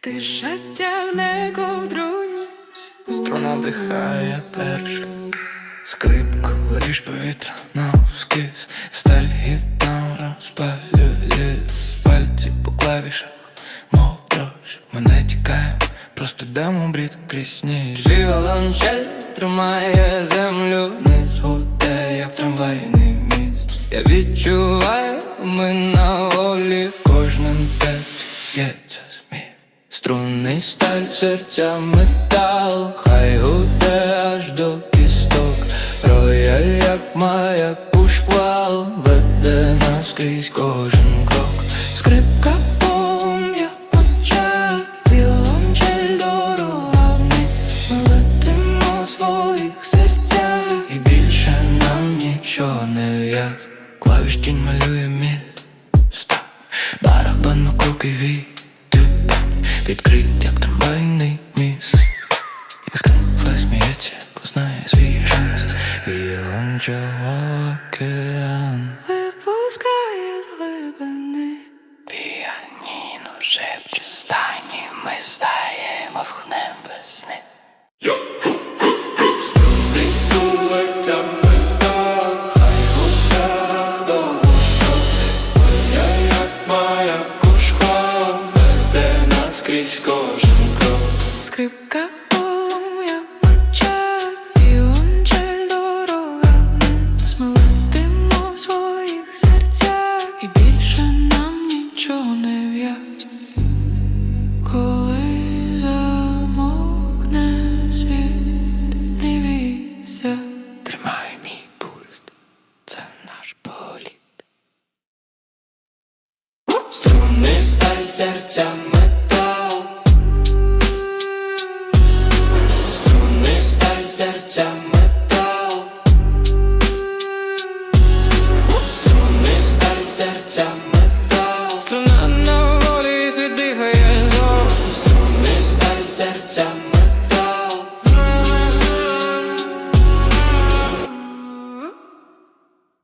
Тиша тягне ковдру ніч. Струна дихає перша Скрипку, ріж повітря навскіз Сталь гітара спалює ліс. Пальці по клавішах, мов дрож Ми не тікаємо, просто йдемо брід крізь ніч. Віолончель тримає землю Низ. Гуде, як трамвайний міст. Я відчуваю, ми на волі Струнний сталь, серця метал, хай гуде аж до кісток, рояль, як маяк у шквал, веде нас крізь кожен крок, скрипка полум'я очах, віолончель дорога своїх серцях, і більше нам нічого не в'яз, клавіш тінь малює міст, барабан на круки вій. Відкрит, як трамвайний міст. Як скрипка сміється, познає свій шанс Віолончело океан випускає з глибини. Піаніно шепче стані Ми стаємо вхнем політ. Сталь серця